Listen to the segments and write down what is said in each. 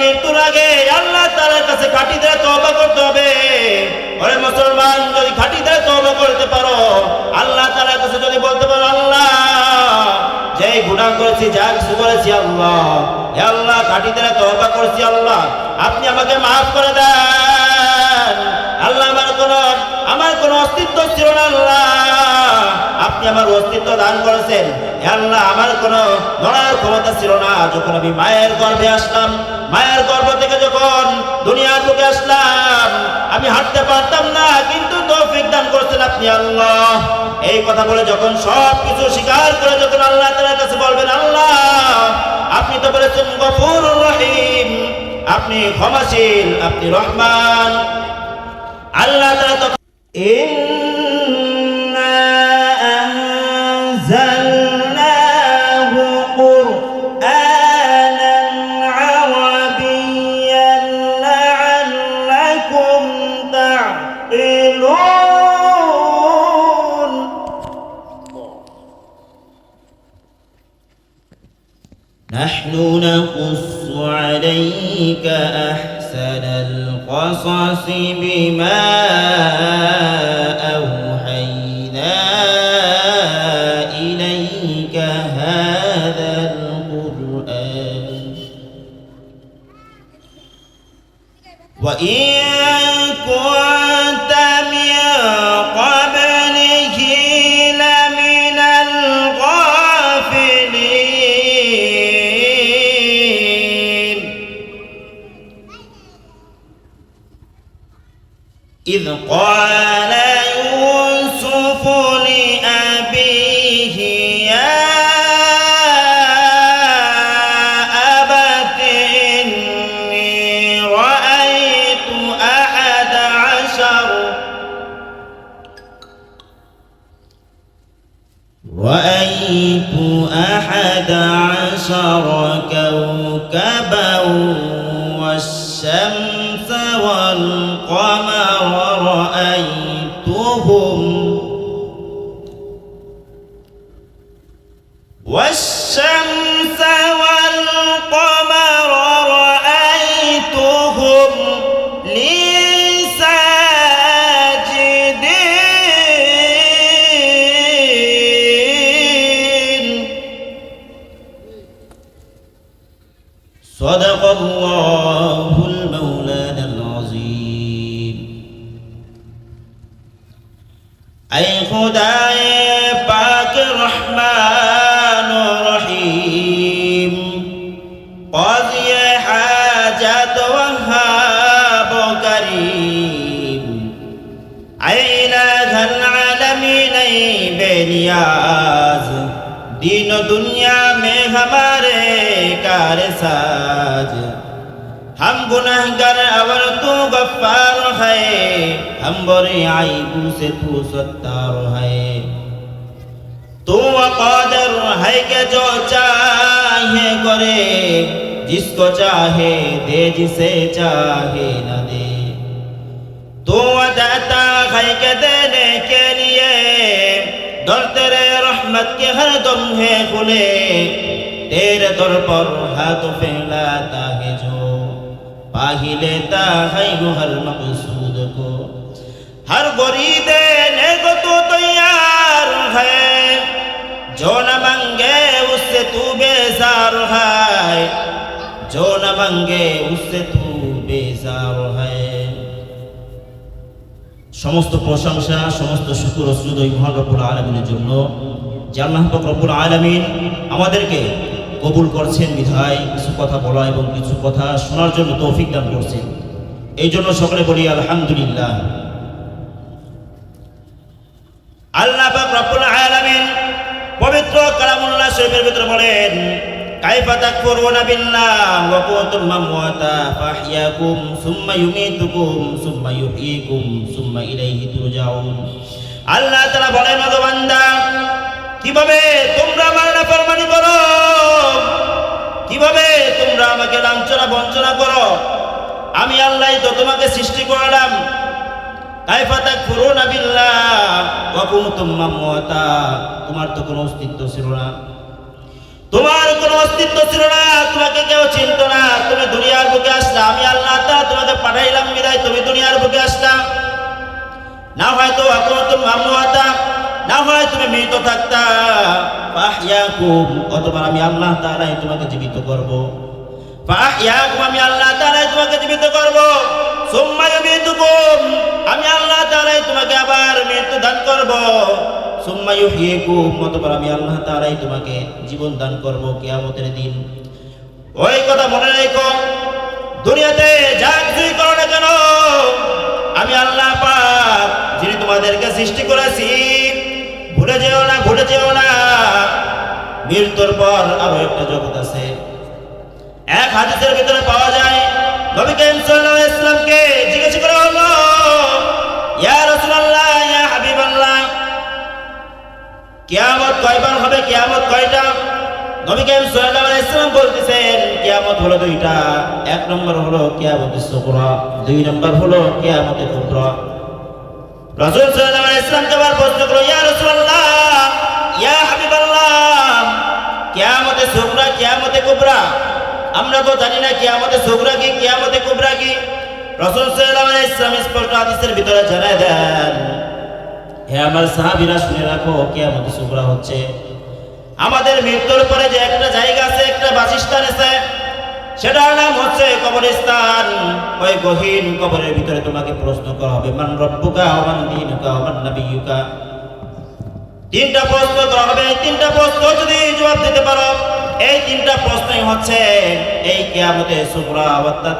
মৃত্যুর আগে আল্লাহ তাআলার কাছে খাঁটি দিয়ে তওবা করতে হবে। ওরে মুসলমান, যদি খাঁটি দিয়ে তওবা করতে পারো, আল্লাহ তাআলার কাছে যদি বলতে পারো, আল্লাহ, যেই গুনাহ করেছি, যা কিছু করেছি, আল্লাহ আল্লাহ খাঁটি দিয়ে তওবা করেছি, আল্লাহ, আপনি আমাকে মাফ করে দেন। আল্লাহ, আমার কোনো আমার কোনো অস্তিত্ব ছিল না, আল্লাহ আপনি আমার অস্তিত্ব দান করেছেন। আল্লাহ, আমার কোনো লড়ার ক্ষমতা ছিল না। যখন আমি মায়ের গর্ভে আসলাম, মায়ের গর্ভ থেকে যখন দুনিয়ার বুকে আসলাম, আমি হাঁটতে পারতাম না, কিন্তু তৌফিক দান করেছেন আপনি আল্লাহ। এই কথা বলে যখন সব কিছু স্বীকার করে যখন আল্লাহ তাআলার কাছে বলবেন, আল্লাহ, আপনি তো বলেছেন গফুর রহিম, আপনি ক্ষমাশীল, আপনি রহমান। আল্লাহ তাআলা তখন نحن نقص عليك أحسن القصص بما أوحينا إليك هذا القرآن. وإن إذ قال والشمس नियाज दिनो दुनिया में हमारे कार साज। हम गुनाहगार, अवर तो तू गफ्फार है। हम बुरे आईबू से तू सत्तार है। तू अकादर है के जो चाहे करे, जिसको चाहे दे, जिसे चाहे न दे। तू अदाता है के देने के लिए در تیرے رحمت کے ہر دم ہے کھلے تیرے در پر ہاتھ پھیلاتا ہے جو پا ہی لیتا ہے وہ ہر مقصود کو ہر گوری دینے کو تو تیار ہے جو نہ مانگے اس سے تو بیزار ہے جو نہ مانگے اس سے تو بیزار ہے সমস্ত প্রশংসা, সমস্ত শুকুর শ্রুদ ওই মহান আলমিনের জন্য পাক রব্বুল আলমিন আমাদেরকে কবুল করছেন বিধায় কিছু কথা বলা এবং কিছু কথা শোনার জন্য তৌফিক দান করছেন। এই জন্য সকলে বলি আলহামদুলিল্লাহ। আল্লাহ পবিত্র কালামুল্লাহ শরীফের ভিতরে বলেন কাইফা তাকফুরুনা বিল্লাহ ওয়া কুনতুম আমওয়াতা ফাহইয়াকুম সুম্মা ইউমীতুকুম সুম্মা সুম্মা ইলাইহি তুরজাউন। আল্লাহ তাআলা বলেন ও বান্দা, কীভাবে তোমরা আমার নাফরমানি করো? কীভাবে তোমরা আমাকে লাঞ্ছনা বঞ্চনা করো? আমি আল্লাহ তো তোমাকে সৃষ্টি করলাম। তোমার তো কোনো অস্তিত্ব ছিল না। তোমার কোনো অস্তিত্ব ছিল না, তোমাকে কেউ চিনত না। তুমি দুনিয়ার বুকে আসলা, আমি আল্লাহ তা তোমাকে পাঠাইলাম, বিদায়, তুমি দুনিয়ার বুকে আসলা। না হয়তো এখন তুমি মামুয়াতা না হয় তুমি মৃত থাকতা। ফাহইয়াকুম অতবার আমি আল্লাহ তাআলাই তোমাকে জীবিত করব। ফাহইয়াকুম, আমি আল্লাহ তাআলাই তোমাকে জীবিত করব। সুম্মা ইউমিতুকুম, আমি আল্লাহ তাআলাই তোমাকে আবার মৃত্যু দান করব। সুম্মা ইউহয়িকুম অতবার আমি আল্লাহ তাআলাই তোমাকে জীবন দান করব কিয়ামতের দিন। ওই কথা মনে রেখো, দুনিয়াতে যা কিছুই করো না কেন, আমি আল্লাহ পাক যিনি তোমাদেরকে সৃষ্টি করেছি, ভুলে যেও না যেও না, মৃত্যুর পর আরও একটা জগৎ আছে। এক হাদিসের ভিতরে পাওয়া যায়, নবী সাল্লাল্লাহু আলাইহি জিজ্ঞেস করা হলো ইয়া রাসূলুল্লাহ কিয়ামত কয়বার হবে? কিয়ামত কয়টা? নবী করিম সাল্লাল্লাহু আলাইহি সাল্লাম বলতেছেন, কিয়ামত হলো দুইটা। এক নম্বর হলো কিয়ামতের সুগরা দুই নম্বর হলো কিয়ামতের কুবরা। রাসূল সাল্লাল্লাহু আলাইহি সাল্লাম আবার প্রশ্ন করল, ইয়া রাসূলুল্লাহ, ইয়া হাবিবাল্লাহ, কিয়ামতের সুগরা কিয়ামতের কুবরা? আমরা তো জানি না কিয়ামতের সুগরা কি, কিয়ামতের কুবরা কি। রাসূল সাল্লাল্লাহু আলাইহি সাল্লাম স্পষ্ট হাদিসের ভিতরে জানায় দেন হে আমার সাহাবীরা, শুনে রাখো কিয়ামতের সুগরা হচ্ছে। আমাদের মৃত্যুর পরে যে একটা জায়গা আছে, একটা বাসস্থান আছে, সেটার নাম হচ্ছে কবরস্থান। ওই গহীন কবরের ভিতরে তোমাকে প্রশ্ন করা হবে, মান রব্বুকা ওমান দীনুকা ওমান নাবিয়ুকা? তিনটা প্রশ্ন করা হবে, এই তিনটা প্রশ্ন যদি জবাব দিতে পারো, এই তিনটা প্রশ্নই হচ্ছে, এই কিয়ামতে সুগরা অর্থাৎ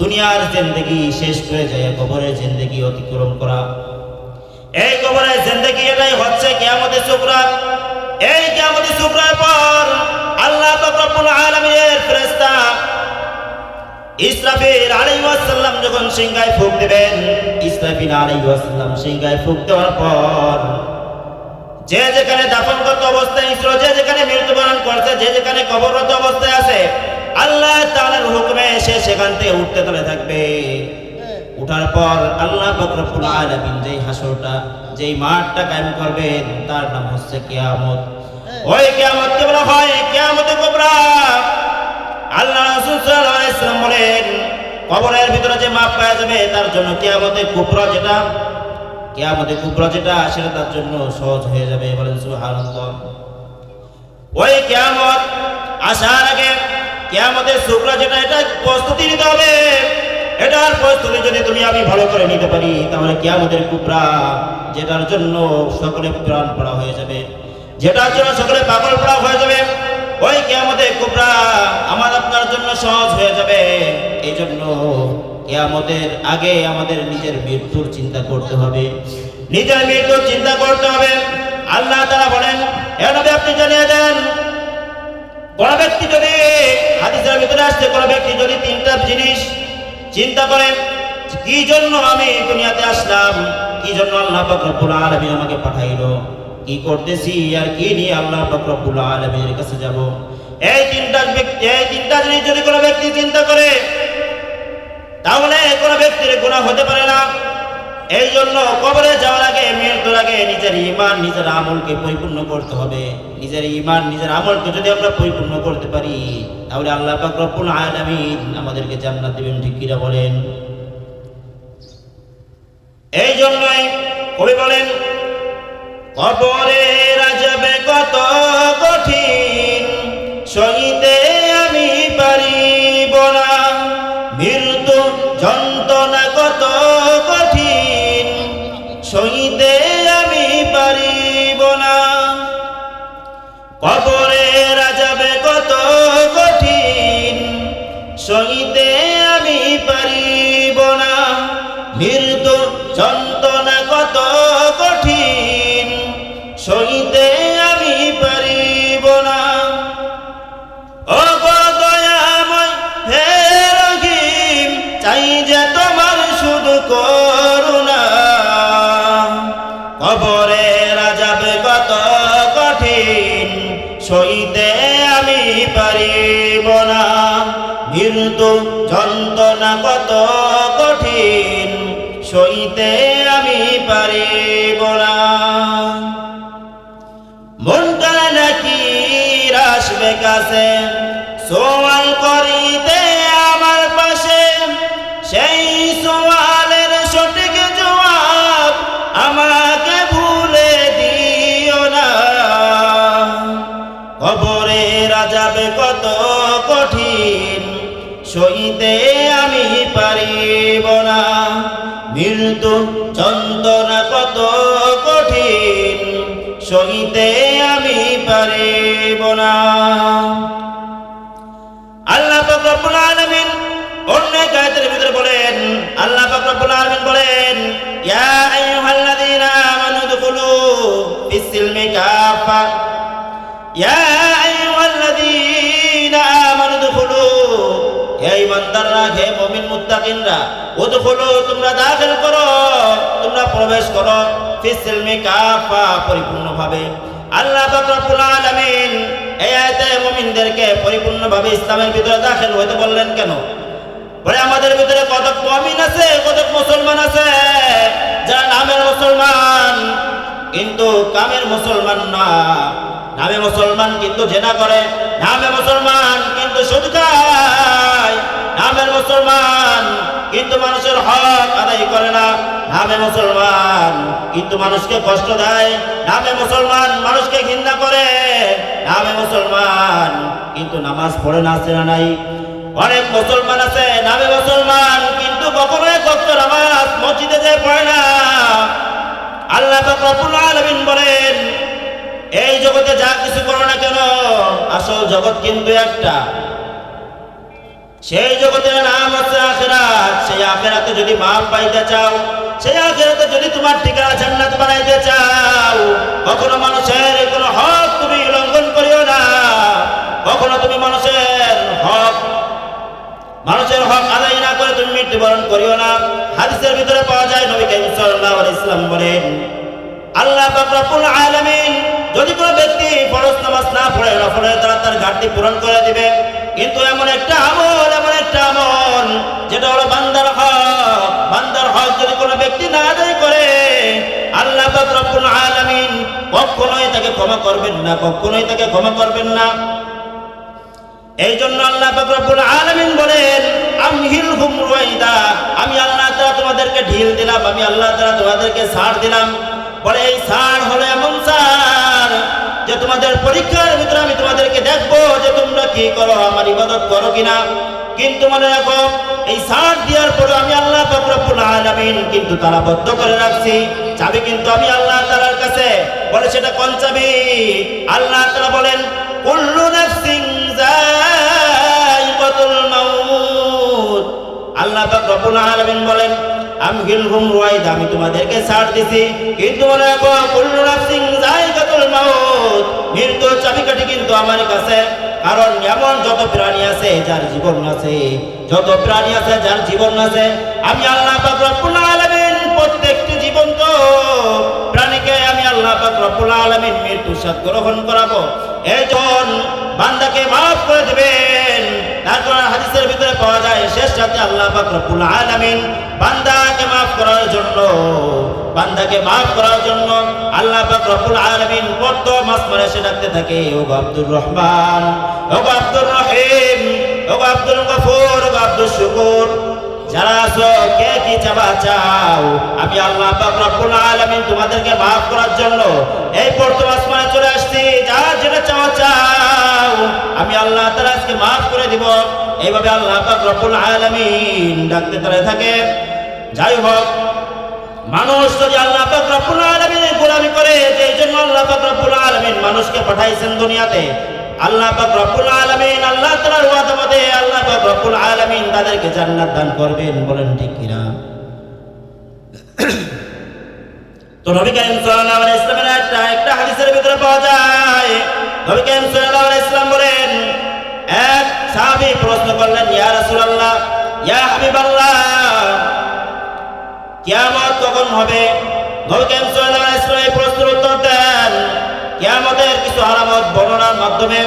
দুনিয়ার জিন্দেগি শেষ হয়ে যায়, কবরের জিন্দেগি অতিক্রম করা। এই কবরের জিন্দেগি এটাই হচ্ছে কিয়ামতে সুগরা এই কিয়ামতে সুগরার পর আল্লাহ রব্বুল আলামিনের সিংহায় দেওয়ার পর যে যেখানে অবস্থায় যে যেখানে মৃত্যুবরণ করছে, যে যেখানে অবস্থায় আছে, আল্লাহ তাআলার হুকুমে সে সেখান থেকে উঠতে চলে থাকবে। উঠার পর আল্লাহ পাক রব্বুল আলামিন যেই হাসরটা, যেই মাঠটা কায়েম করবেন, তার নাম হচ্ছে কেয়ামত। ওই কেয়ামত কে বলা হয় কিয়ামতে কুবরা। আল্লাহ রাসূল সাল্লাল্লাহু আলাইহি সাল্লাম বলেন, কবরের ভিতরে যে মাপ পাওয়া যাবে, তার জন্য কিয়ামতে কুবরা যেটা, কিয়ামতে কুবরা যেটা, সেটা তার জন্য সহজ হয়ে যাবে। বলেন সুবহানাল্লাহ। ওই কিয়ামত, আসার আগে কিয়ামতের সুবরা যেটা, এটা প্রস্তুতি নিতে হবে। এটার প্রস্তুতি যদি তুমি আমি ভালো করে নিতে পারি, তাহলে কিয়ামতের কুবরা যেটার জন্য সকলে প্রাণ পড়া হয়ে যাবে। যেটার জন্য সকলে পাগল পড়া হয়ে যাবে, ওই কিয়ামতের কুবরা আমার আপনার জন্য সহজ হয়ে যাবে। এই জন্য কিয়ামতের আগে আমাদের নিজের মৃত্যুর চিন্তা করতে হবে। নিজের মৃত্যুর চিন্তা করতে হবে। আল্লাহ তারা বলেন এভাবে আপনি জানিয়ে দেন, কোন ব্যক্তি যদি হাদিসের ভিতরে আসছে, কোন ব্যক্তি যদি তিনটা জিনিস চিন্তা করেন, কি জন্য আমি এই দুনিয়াতে আসলাম? কি জন্য আল্লাহ পাক রব্বুল আলামিন আমাকে পাঠাইলো? কি করতেছি আর কি নিয়ে আল্লাহ পাক রব্বুল আলামিনের কাছে যাব? এই তিনটা ব্যক্তি এই তিনটা জিনিস যদি কোনো ব্যক্তি চিন্তা করে, তাহলে কোনো ব্যক্তির গুনাহ হতে পারে না। এই জন্য কবরে যাওয়ার আগে, মৃত্যুর আগে নিজের ইমান নিজের আমলকে পরিপূর্ণ করতে হবে। নিজের ইমান নিজের আমলকে যদি আমরা পরিপূর্ণ করতে পারি, তাহলে আল্লাহ পাক রব্বুল আলামিন আমাদেরকে জান্নাত দিবেন, ঠিক কিনা বলেন? এই জন্যই কবি বলেন কবরে রাজবে কত কঠিন সহিতে করুণা। কবরে রাজাবে কত কঠিন, সইতে আমি পারিব না। মৃত্যু যন্ত্রণা কত কঠিন, সইতে আমি পারিব না। মনটা নাকি আসবে কাছে? সইতে আমি পারিব না। মৃত্যু যন্ত্রণা কত কঠিন। সইতে আমি পারিব না। আল্লাহ রব্বুল আলামিন অন্য এক ভিতরে বলেন, আল্লাহ পাক রব্বুল আলামিন বলেন, ইয়া আমানু দুখুলু কাফা ইয়া হে মুমিন মুত্তাকিনরা, উদখুলু, তোমরা দাখিল করো, তোমরা প্রবেশ করো, ফিস-সিলমি কাফা, পরিপূর্ণভাবে। আল্লাহ পাক আলামিন এই আয়াতে মুমিনদেরকে পরিপূর্ণভাবে ইসলামের ভিতরে দাখিল হতে বললেন কেন? বলে, আমাদের ভিতরে কত মুমিন আছে কত মুসলমান আছে, যারা নামের মুসলমান, কিন্তু কামের মুসলমান না। নামে মুসলমান কিন্তু জেনা করে, নামে মুসলমান কিন্তু সুদ নামের মুসলমান কিন্তু মানুষের হক আদায় করে না। নামে মুসলমান কিন্তু মানুষকে কষ্ট দেয়। নামে মুসলমান মানুষকে ঘৃণা করে। নামে মুসলমান কিন্তু নামাজ পড়ে না আছে না নাই। অনেক মুসলমান আছে, নামে মুসলমান কিন্তু কখনোই কষ্ট নামাজ মসজিদে যে পড়ে না। আল্লাহ পাক রব্বুল আলামিন বলেন এই জগতে যা কিছু করো না কেন? আসল জগৎ কিন্তু একটা। সেই জগতের নাম হচ্ছে আখেরাত। সেই আখেরাতে যদি মাপ পাইতে চাও, সেই আখেরাতে যদি তোমার ঠিকানা জান্নাত বানাইতে চাও, কখনো মানুষের কোনো হক তুমি লঙ্ঘন করিও না। কখনো তুমি মানুষের হক মানুষের হক আদায় না করে তুমি মৃত্যুবরণ করিও না। হাদিসের ভিতরে পাওয়া যায়, নবী কাইম সাল্লাল্লাহু আলাইহি ইসলাম বলেন, আল্লাহ পাক রব্বুল আলামিন যদি কোনো ব্যক্তি ফরজ নামাজ না পড়ে না পড়ে, তারা ঘাটতি পূরণ করে দিবে। কিন্তু এমন একটা আমল, এমন একটা আমল, যেটা হলো বান্দার হক। বান্দার হক যদি কোনো ব্যক্তি না আদায় করে, আল্লাহ রব্বুল আলামিন কখনোই তাকে ক্ষমা করবেন না, কখনোই তাকে ক্ষমা করবেন না। এই জন্য আল্লাহ রব্বুল আলামিন বলেন, আমহিল হুম রুয়াইদা আমি আল্লাহ তাআলা তোমাদেরকে ঢিল দিলাম আমি আল্লাহ তাআলা তোমাদেরকে ছাড় দিলাম বলে এই ছাড় হলো তোমাদের পরীক্ষার ভিতরে আমি তোমাদেরকে দেখব যে তোমরা কি করো, আমার ইবাদত করো কিনা। কিন্তু মনে রাখো, এই ছাড় দেওয়ার পরে আমি আল্লাহ রব্বুল আলামিন কিন্তু তালাবদ্ধ করে রাখছি। চাবি কিন্তু আমি আল্লাহ তাআলার কাছে। বলে সেটা কোন চাবি? আল্লাহ তাআলা বলেন আল্লাহ রব্বুল বলেন রুয়াইদা আমি তোমাদেরকে ছাড় দিছি। কিন্তু মনে রাখো, কুল্লু নাফসিন যায়িকাতুল মাউত। মৃত্যুর চাবিকাঠি কিন্তু আমার কাছে। কারণ এমন যত প্রাণী আছে, যার জীবন আছে, যত প্রাণী আছে, যার জীবন আছে, আমি আল্লাহ রব্বুল আলামিন প্রত্যেকটি জীবন্ত প্রাণীকে আমি আল্লাহ পাক রব্বুল আলামিন মৃত্যু সাথ গ্রহণ করাবো। এজন বান্দাকে মাফ করে দিবেন তারপর হাদিসের ভিতরে পাওয়া যায়, শেষ রাতে আল্লাহ পাক রব্বুল আলামিন বান্দাকে মাফ করার জন্য, বান্দাকে মাফ করার জন্য আল্লাহ পাক রব্বুল আলামিন কত মাস মানে ডাকতে থাকে, ও আব্দুর রহমান, ও আব্দুর রহিম, ও আব্দুল গফুর, ও আব্দুল শুকুর। যারা আছো, কে চাবা চাও? আমি আল্লাহ পাক রব্বুল আলামিন তোমাদেরকে মাফ করার জন্য এই প্রথম আসমানে চলে আসছি। যা যেটা চাও চাও, আমি আল্লাহ তাআলা আজকে মাফ করে দিব। এইভাবে আল্লাহ পাক রব্বুল আলামিন ডাকতে তারা থাকে। যাই হোক, মানুষ যদি আল্লাহ পাক রব্বুল গোলামি করে যে জন্য আল্লাহ পাক আলামিন মানুষকে পাঠাইছেন দুনিয়াতে আল্লাহ পাক রব্বুল আলামিন, আল্লাহ তাআলার ওয়াদা আল্লাহ পাক রব্বুল আলামিন তাদেরকে জান্নাত দান করবেন, বলেন ঠিক কিনা? তো নবী সাল্লাল্লাহু আলাইহি একটা একটা হাদিসের ভিতরে পাওয়া যায়। নবী সাল্লাল্লাহু আলাইহি বলেন, এক সাহাবী প্রশ্ন করলেন, ইয়া রাসূলুল্লাহ, ইয়া হাবিবাল্লাহ, কিয়ামত কখন হবে? নবী করিম সাল্লাল্লাহু আলাইহি কিয়ামতের কিছু আলামত বর্ণনার মাধ্যমে,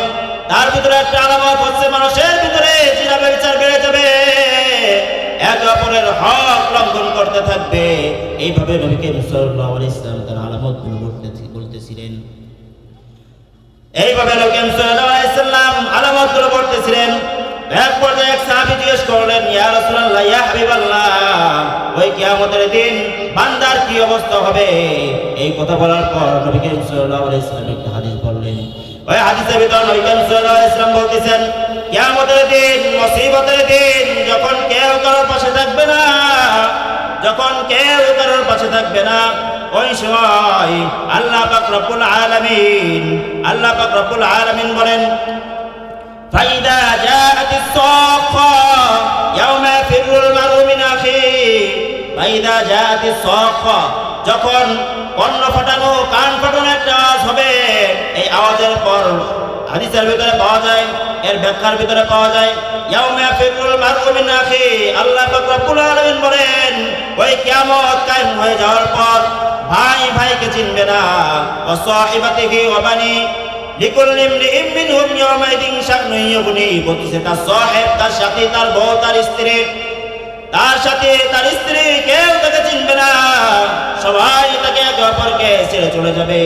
তার ভিতরে একটা আলামত হচ্ছে, মানুষের ভিতরে জিনাবে বিচার বেড়ে যাবে। একে অপরের হক লঙ্ঘন করতে থাকবে। এইভাবে নবী করিম সাল্লাল্লাহু ইসলাম তার আলামতগুলো বলতে বলতেছিলেন। এইভাবে আলাইহি সাল্লাম আলামতগুলো বলতেছিলেন। এক পর্যায়ে এক জিজ্ঞেস করলেন, ইয়া ইয়া ওই কিয়ামতের দিন বান্দার কি অবস্থা হবে? এই কথা বলার পর নবী করিম সাল্লাল্লাহু আলাইহি সাল্লাম হাদিস বললেন। ওই হাদিসের ভিতর নবী করিম সাল্লাল্লাহু আলাইহি কিয়ামতের দিন, মুসিবতের দিন, যখন কেউ কারোর পাশে থাকবে না, যখন কেউ কারোর পাশে থাকবে না, ওই সময় আল্লাহ পাক রব্বুল আলামিন, আল্লাহ পাক রব্বুল আলামিন বলেন, ফাইদা জাআতিস সাফা ইয়াউমা ফাইদা জাতি যখন কর্ণ ফাটানো, কান ফাটানো একটা আওয়াজ হবে, এই আওয়াজের পর হাদিসের ভিতরে পাওয়া যায়, এর ব্যাখ্যার ভিতরে পাওয়া যায়, ইয়াউমা ফিরুল মারুমিন আখি, আল্লাহ পাক রব্বুল আলামিন বলেন, ওই কিয়ামত কায়েম হয়ে যাওয়ার পর ভাই ভাইকে চিনবে না। ও সাহিবাতিহি ওয়া বানি লিকুল্লি ইমরিইন মিনহুম ইয়াউমাইদিন শাকনু ইয়াবনি বলতেছে তার সাহেব, তার সাথী, তার বউ, তার স্ত্রী তার সাথে তার স্ত্রী কেউ তাকে চিনবে না। সবাই তাকে একে অপরকে ছেড়ে চলে যাবে।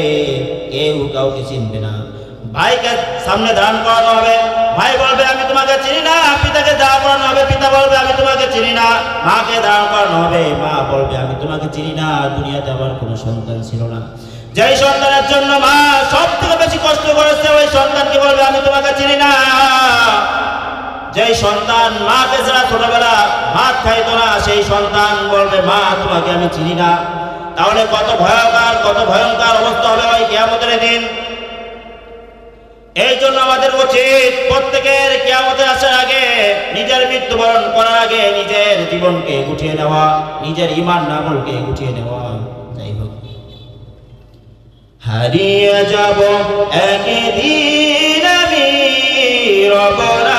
কেউ কাউকে চিনবে না। ভাইকে সামনে দাঁড়ান করানো হবে। ভাই বলবে, আমি তোমাকে চিনি না। পিতাকে দাঁড় করানো হবে। পিতা বলবে, আমি তোমাকে চিনি না। মাকে দাঁড় করানো হবে। মা বলবে, আমি তোমাকে চিনি না। দুনিয়াতে আমার কোনো সন্তান ছিল না। যেই সন্তানের জন্য মা সব থেকে বেশি কষ্ট করেছে, ওই সন্তানকে বলবে, আমি তোমাকে চিনি না। যেই সন্তান মাকে ছাড়া ছোটবেলা ভাত খাইতো না, সেই সন্তান বলবে, মা, তোমাকে আমি চিনি না। তাহলে কত ভয়ঙ্কর কত ভয়ঙ্কর অবস্থা হবে ওই কেয়ামতের দিন। এই জন্য আমাদের উচিত প্রত্যেকের কেয়ামতে আসার আগে নিজের মৃত্যুবরণ করার আগে নিজের জীবনকে গুছিয়ে নেওয়া, নিজের ইমান নামলকে গুছিয়ে নেওয়া। যাই হোক। হারিয়ে যাব একদিন আমি রবরায়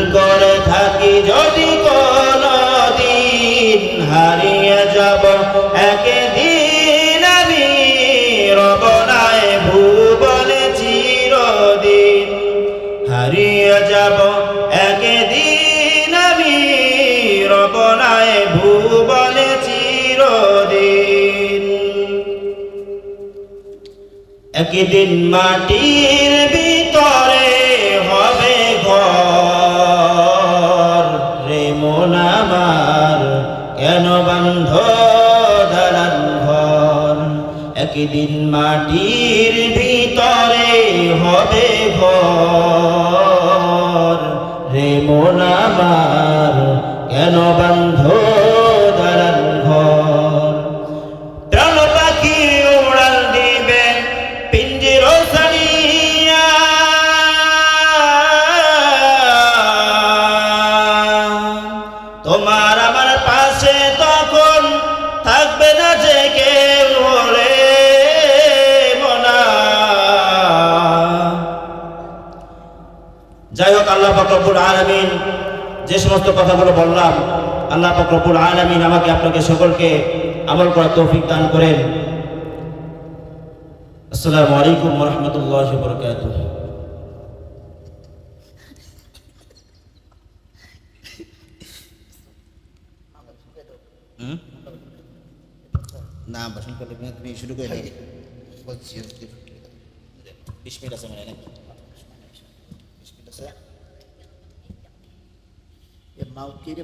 একদিন মাটির ভিতরে হবে ঘর। রে মন আমার, কেন বন্ধ দালান ঘর? একদিন মাটির ভিতরে হবে ঘর। রে মন আমার, কেন বন্ধ দালান ঘর? যাই হোক আল্লাহ ফকরবুল আলমিন যে সমস্ত কথাগুলো বললাম আল্লাহ ফকরবুল আলমিন আমাকে আপনাকে সকলকে আমল করার তৌফিক দান করেন। আসসালামু আলাইকুম রহমতুল্লাহ বরকাত না করলে তুমি- তুমি শুরু করে দাও। বলছি বিশ মিনিট আছে মানে নাকি এর নাম কি রে